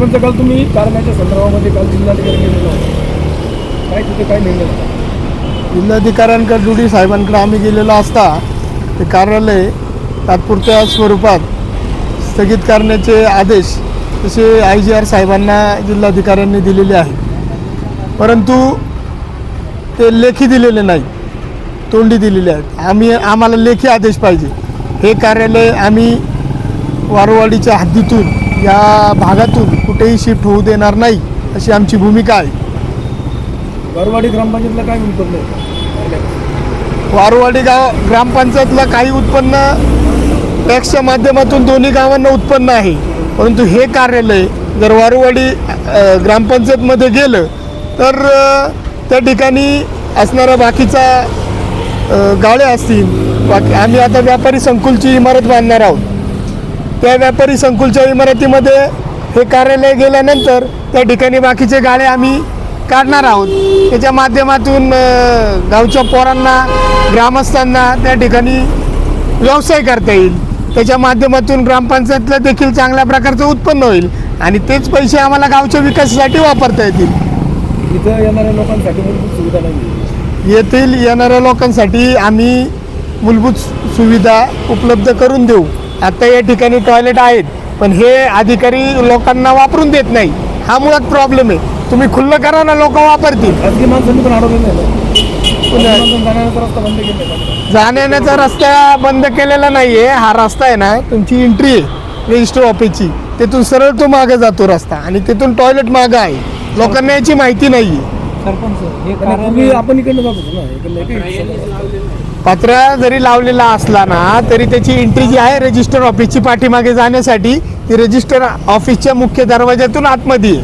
सरपंच काल तुम्ही कारणाच्या संदर्भामध्ये काल जिल्हाधिकारी गेलेला होता. काय तिथे काय निर्णय झाला जिल्हाधिकाऱ्यांकडे ड्युटी साहेबांकडे आम्ही गेलेलो असता ते कार्यालय तात्पुरत्या स्वरूपात स्थगित करण्याचे आदेश तसे आय जी आर साहेबांना जिल्हाधिकाऱ्यांनी दिलेले आहे परंतु ते लेखी दिलेले नाही तोंडी दिलेले आहेत. आम्ही आम्हाला लेखी आदेश पाहिजे. हे कार्यालय आम्ही वारवाडीच्या हद्दीतून या भागातून कुठेही शिफ्ट होऊ देणार नाही अशी आमची भूमिका आहे. गरवाडी ग्रामपंचायतला काय उत्पन्न आहे? वारवाडी गाव ग्रामपंचायतला काही उत्पन्न टॅक्सच्या माध्यमातून दोन्ही गावांना उत्पन्न आहे. परंतु हे कार्यालय जर वारवाडी ग्रामपंचायतमध्ये गेलं तर त्या ठिकाणी असणारा बाकीचा गाळे असतील. बाकी आम्ही आता व्यापारी संकुलची इमारत बांधणार आहोत. त्या व्यापारी संकुलच्या इमारतीमध्ये हे कार्यालय गेल्यानंतर त्या ठिकाणी बाकीचे गाळे आम्ही काढणार आहोत. त्याच्या माध्यमातून गावच्या पोरांना ग्रामस्थांना त्या ठिकाणी व्यवसाय करता येईल. त्याच्या माध्यमातून ग्रामपंचायतला देखील चांगल्या प्रकारचं उत्पन्न होईल आणि तेच पैसे आम्हाला गावच्या विकासासाठी वापरता येतील. इथं येणाऱ्या लोकांसाठी मूलभूत सुविधा नाही आहे. येथील येणाऱ्या लोकांसाठी आम्ही मूलभूत सुविधा उपलब्ध करून देऊ. आता या ठिकाणी टॉयलेट आहेत पण हे अधिकारी लोकांना वापरून देत नाही. हा मुळात प्रॉब्लेम आहे. तुम्ही खुल्लं करा ना लोक वापरतील. माणसांनी पण अडवलं नाही जाण्याचा रस्ता बंद केलेला आहे. जाण्याचा रस्ता बंद केलेला नाही आहे हा रस्ता आहे ना तुमची एंट्री आहे रजिस्टर ऑफिसची तिथून सरळ तो मागे जातो रस्ता आणि तिथून टॉयलेट मागं आहे. लोकांना याची माहिती नाही आहे सरपंच हे आपण इकडनं जात होतो ना पत्रा जरी लावलेला असला ना तरी त्याची एंट्री जी आहे रजिस्टर ऑफिसची पाठीमागे जाण्यासाठी ती रजिस्टर ऑफिसच्या मुख्य दरवाज्यातून आतमध्ये